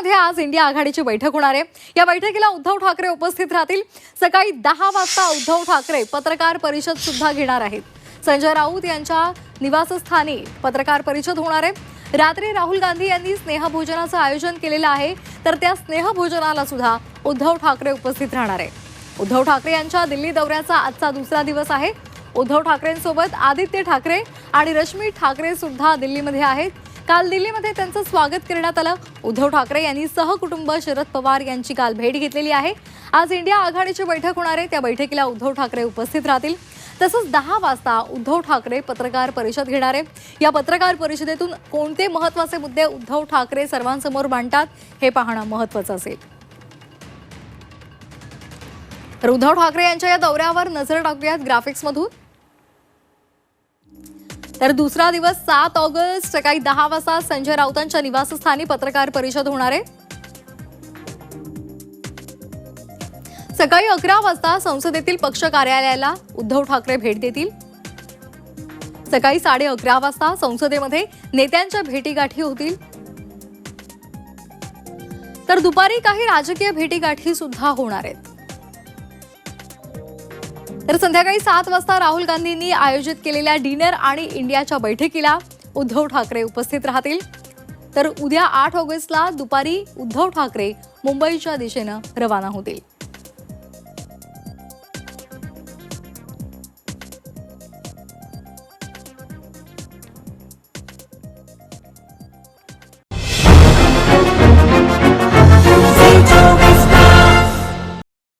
दिल्लीमध्ये आज इंडिया आघाडीची बैठक होणार आहे. या बैठकीला उद्धव ठाकरे उपस्थित राहतील. सकाळी दहा वाजता उद्धव ठाकरे पत्रकार परिषद सुद्धा घेणार आहेत. संजय राऊत यांच्या निवासस्थानी पत्रकार परिषद होणार आहे. रात्री राहुल गांधी यांनी स्नेहभोजनाचं आयोजन केलेलं आहे. तर त्या स्नेहभोजनाला सुद्धा उद्धव ठाकरे उपस्थित राहणार आहे उद्धव ठाकरे यांच्या दिल्ली दौऱ्याचा आजचा दुसरा दिवस आहे. उद्धव ठाकरेंसोबत आदित्य ठाकरे आणि रश्मी ठाकरे सुद्धा दिल्लीमध्ये आहेत. काल दिल्लीमध्ये त्यांचं स्वागत करण्यात आलं. उद्धव ठाकरे यांनी सहकुटुंब शरद पवार यांची काल भेट घेतलेली आहे. आज इंडिया आघाडीची बैठक होणार आहे. त्या बैठकीला उद्धव ठाकरे उपस्थित राहतील. तसंच दहा वाजता उद्धव ठाकरे पत्रकार परिषद घेणार आहे. या पत्रकार परिषदेतून कोणते महत्त्वाचे मुद्दे उद्धव ठाकरे सर्वांसमोर मांडतात हे पाहणं महत्वाचं असेल. तर उद्धव ठाकरे यांच्या या दौऱ्यावर नजर टाकूयात ग्राफिक्समधून तर दुसरा दिवस सात ऑगस्ट सकाळी दहा वाजता संजय राऊतांच्या निवासस्थानी पत्रकार परिषद होणार आहे. सकाळी अकरा वाजता संसदेतील पक्ष कार्यालयाला उद्धव ठाकरे भेट देतील. सकाळी साडे अकरा वाजता संसदेमध्ये नेत्यांच्या भेटीगाठी होतील. तर दुपारी काही राजकीय भेटीगाठी सुद्धा होणार आहेत. तर संध्याकाळी सात वाजता राहुल गांधींनी आयोजित केलेल्या डिनर आणि इंडियाच्या बैठकीला उद्धव ठाकरे उपस्थित राहतील. तर उद्या आठ ऑगस्टला दुपारी उद्धव ठाकरे मुंबईच्या दिशेनं रवाना होतील.